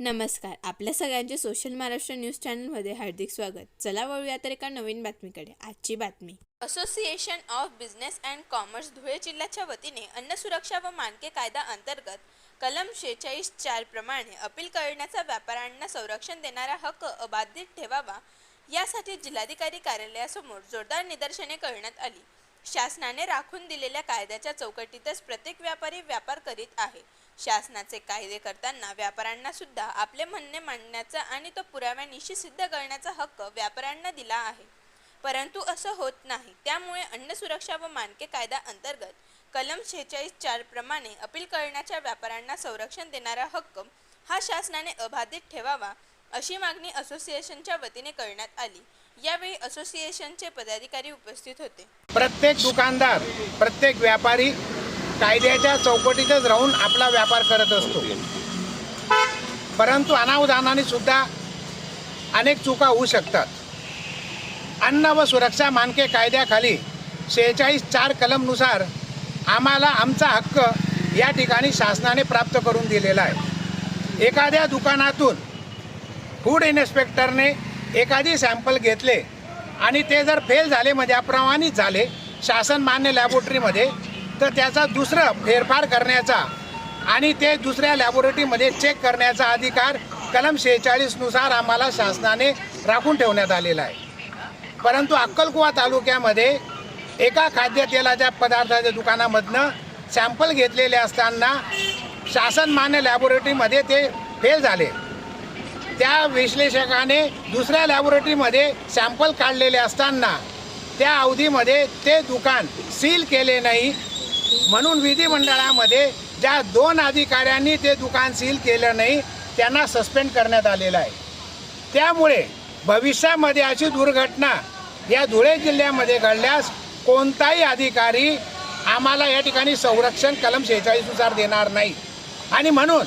नमस्कार. आपल्या सगळ्यांचे सोशल महाराष्ट्र न्यूज चॅनलमध्ये हार्दिक स्वागत. चला वळूया तर एका नवीन बातमीकडे. आजची बातमी. Association of business and commerce Dhule जिल्ह्याच्या वतीने अन्न सुरक्षा व मानके कायदा अंतर्गत कलम शेहेचाळीस चार प्रमाणे अपील करण्याचा व्यापाऱ्यांना संरक्षण देणारा हक्क अबाधित ठेवावा यासाठी जिल्हाधिकारी कार्यालयासमोर जोरदार निदर्शने करण्यात आली. शासनाने राखून दिलेल्या कायद्याच्या चौकटीतच प्रत्येक व्यापारी व्यापार करीत आहे. शासनाचे कायदे करताना व्यापाऱ्यांना सुद्धा आपले म्हणणे मांडण्याचा आणि तो पुराव्यानिशी सिद्ध करण्याचा हक्क व्यापाऱ्यांना दिला आहे. परंतु असं होत नाही. त्यामुळे अन्न सुरक्षा व मानके कायदा अंतर्गत कलम शेहेचाळीस चार प्रमाणे अपील करण्याच्या व्यापाऱ्यांना संरक्षण देणारा हक्क हा शासनाने अबाधित ठेवावा अशी मागणी असोसिएशनच्या वतीने करण्यात आली. यावेळी असोसिएशनचे पदाधिकारी उपस्थित होते. प्रत्येक दुकानदार प्रत्येक व्यापारी कायद्याच्या चौकटीतच राहून आपला व्यापार करत असतो. परंतु अनावधानाने सुद्धा अनेक चुका होऊ शकतात. अन्न व सुरक्षा मानके कायद्याखाली शेहेचाळीस चार कलमनुसार आम्हाला आमचा हक्क या ठिकाणी शासनाने प्राप्त करून दिलेला आहे. एखाद्या दुकानातून फूड इन्स्पेक्टरने एखादी सॅम्पल घेतले आणि ते जर फेल झाले म्हणजे अप्रमाणित झाले शासन मान्य लॅबोरेटरीमध्ये तर त्याचा दुसरं फेरफार करण्याचा आणि ते दुसऱ्या लॅबोरेटरीमध्ये चेक करण्याचा अधिकार कलम शेहेचाळीसनुसार आम्हाला शासनाने राखून ठेवण्यात आलेला आहे. परंतु अक्कलकुवा तालुक्यामध्ये एका खाद्यतेलाच्या पदार्थाच्या दुकानामधनं सॅम्पल घेतलेले असताना शासनमान्य लॅबोरेटरीमध्ये ते फेल झाले. त्या विश्लेषकाने दुसऱ्या लॅबोरेटरीमध्ये सॅम्पल काढलेले असताना त्या अवधीमध्ये ते दुकान सील केले नाही म्हणून विधिमंडळामध्ये ज्या दोन अधिकाऱ्यांनी ते दुकान सील केलं नाही त्यांना सस्पेंड करण्यात आलेलं आहे. त्यामुळे भविष्यामध्ये अशी दुर्घटना या धुळे जिल्ह्यामध्ये घडल्यास कोणताही अधिकारी आम्हाला या ठिकाणी संरक्षण कलम शेहेचाळीसनुसार देणार नाही. आणि म्हणून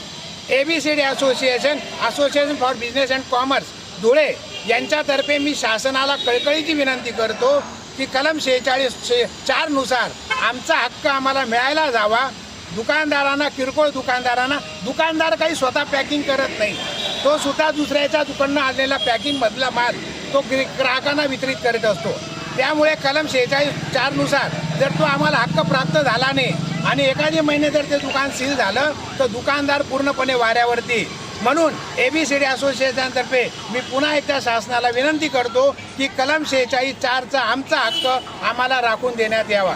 A B C D association association for business and commerce Dhule यांच्यातर्फे मी शासनाला कळकळीची विनंती करतो की कलम शेहेचाळीस शे चारनुसार आमचा हक्क आम्हाला मिळायला जावा. दुकानदारांना किरकोळ दुकानदारांना. दुकानदार काही स्वतः पॅकिंग करत नाही. तो सुद्धा दुसऱ्याच्या दुकानं आणलेला पॅकिंगमधला माल तो ग्राहकांना वितरित करीत असतो. त्यामुळे कलम शेहेचाळीस चारनुसार जर तो आम्हाला हक्क प्राप्त झाला नाही आणि एखादे महिने जर ते दुकान सील झालं तर दुकानदार पूर्णपणे वाऱ्यावरती. म्हणून ए बी सी डी असोसिएशनतर्फे मी पुन्हा एकदा शासनाला विनंती करतो की कलम शेहेचाळीस चारचा आमचा हक्क आम्हाला राखून देण्यात यावा.